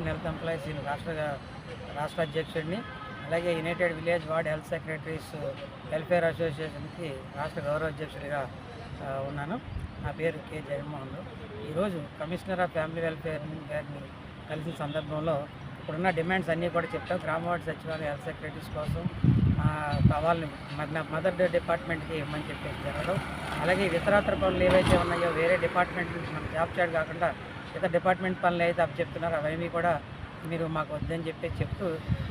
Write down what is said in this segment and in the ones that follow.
And health employees in రాష్ట్ర రాష్ట్ర అధ్యక్షుడిని అలాగే united village ward health secretaries welfare అసోసియేషన్కి రాష్ట్ర గౌరవ అధ్యక్షుడిగా ఉన్నాను. నా పేరు కె. జగన్మోహన్. ఈరోజు కమిషనర్ ఆఫ్ ఫ్యామిలీ వెల్ఫేర్ గారిని కలిసిన సందర్భంలో ఇప్పుడున్న డిమాండ్స్ అన్నీ కూడా చెప్తాం గ్రామ వార్డు సచివాలయ హెల్త్ సెక్రటరీస్ కోసం వాళ్ళని మదర్ డిపార్ట్మెంట్కి ఇవ్వమని చెప్పేసి జరగడం. అలాగే ఇతరాతర పనులు ఏవైతే ఉన్నాయో వేరే డిపార్ట్మెంట్ నుంచి మనం జాబ్ చాట్ కాకుండా ఇతర డిపార్ట్మెంట్ పనులు అయితే అవి చెప్తున్నారు అవన్నీ కూడా మీరు మాకు వద్దని చెప్పి చెప్తూ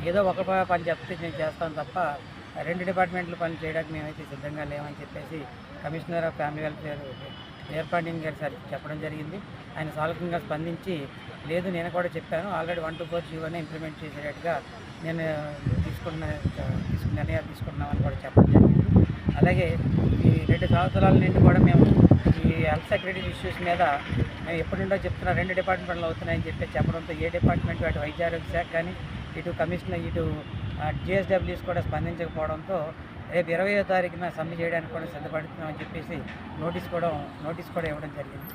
ఏదో ఒక పని చెప్తే నేను చేస్తాను తప్ప రెండు డిపార్ట్మెంట్లు పని చేయడానికి మేమైతే సిద్ధంగా లేమని చెప్పేసి కమిషనర్ ఆఫ్ ఫ్యామిలీ వెల్ఫేర్ ఏర్పాటింగ్ గారు సార్ చెప్పడం జరిగింది. ఆయన సాలకంగా స్పందించి లేదు నేను కూడా చెప్పాను ఆల్రెడీ వన్ టు ఫోర్ జీవోనే ఇంప్లిమెంట్ చేసేటట్టుగా నేను తీసుకున్న తీసుకున్న నిర్ణయాలు తీసుకున్నామని కూడా చెప్పడం జరిగింది. అలాగే ఈ రెండు సంవత్సరాల నుండి కూడా మేము ఈ హెల్త్ సెక్యూరిటీ ఇష్యూస్ మీద మేము ఎప్పటి నుండో చెప్తున్నా రెండు డిపార్ట్మెంట్లు అవుతున్నాయని చెప్పి చెప్పడంతో ఏ డిపార్ట్మెంట్ అటు వైద్య ఆరోగ్య శాఖ కానీ ఇటు కమిషనర్ ఇటు జిఎస్డబ్ల్యూస్ కూడా స్పందించకపోవడంతో రేపు ఇరవయో తారీఖున సమ్మె చేయడానికి కూడా సిద్ధపడుతున్నామని చెప్పేసి నోటీస్ కూడా నోటీస్ కూడా ఇవ్వడం జరిగింది.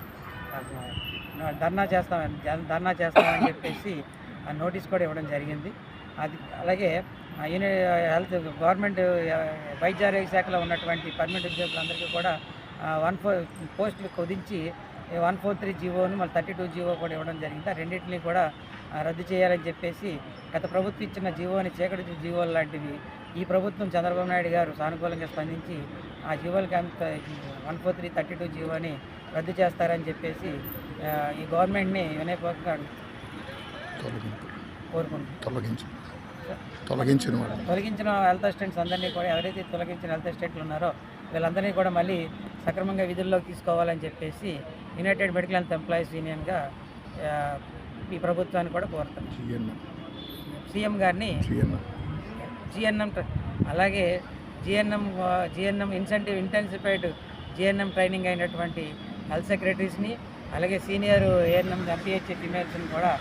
ధర్నా చేస్తామని ధర్నా చేస్తామని చెప్పేసి ఆ నోటీస్ కూడా ఇవ్వడం జరిగింది. అది అలాగే యూని హెల్త్ గవర్నమెంట్ వైద్య ఆరోగ్య శాఖలో ఉన్నటువంటి పర్మనెంట్ ఉద్యోగులందరికీ కూడా వన్ ఫోర్ పోస్టులు కుదించి వన్ ఫోర్ త్రీ జీవోను మళ్ళీ థర్టీ టూ జీవో కూడా ఇవ్వడం జరిగింది. ఆ రెండింటిని కూడా రద్దు చేయాలని చెప్పేసి గత ప్రభుత్వం ఇచ్చిన జీవోని చీకటి జీవోలు లాంటివి ఈ ప్రభుత్వం చంద్రబాబు నాయుడు గారు సానుకూలంగా స్పందించి ఆ జీవోలకి అంత one four three thirty two జీవోని రద్దు చేస్తారని చెప్పేసి ఈ గవర్నమెంట్ని వినయపూర్వకంగా వాళ్ళు. తొలగించిన హెల్త్ అసిస్టెంట్స్ అందరినీ కూడా ఎవరైతే తొలగించిన హెల్త్ అసిస్టెంట్లు ఉన్నారో వీళ్ళందరినీ కూడా మళ్ళీ సక్రమంగా విధుల్లోకి తీసుకోవాలని చెప్పేసి యునైటెడ్ మెడికల్ హెల్త్ ఎంప్లాయీస్ యూనియన్గా ఈ ప్రభుత్వాన్ని కూడా జిఎన్ఎం సీఎం గారిని జిఎన్ఎం జిఎన్ఎం అలాగే GNM GNM incentive intensified GNM training అయినటువంటి హెల్త్ సెక్రటరీస్ని అలాగే సీనియర్ ఏఎన్ఎం ఎంపీహెచ్ ఫిమేల్స్ని కూడా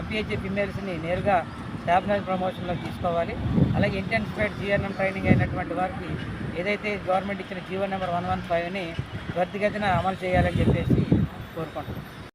ఎంపీహెచ్ ఫిమేల్స్ని నేరుగా స్టాఫ్ నర్స్ ప్రమోషన్లో తీసుకోవాలి. అలాగే ఇంటెన్సిఫైడ్ జిఎన్ఎం ట్రైనింగ్ అయినటువంటి వారికి ఏదైతే గవర్నమెంట్ ఇచ్చిన జీవో నెంబర్ వన్ వన్ ఫైవ్ని త్వరితగతిన అమలు చేయాలని చెప్పేసి కోరుకుంటున్నాం.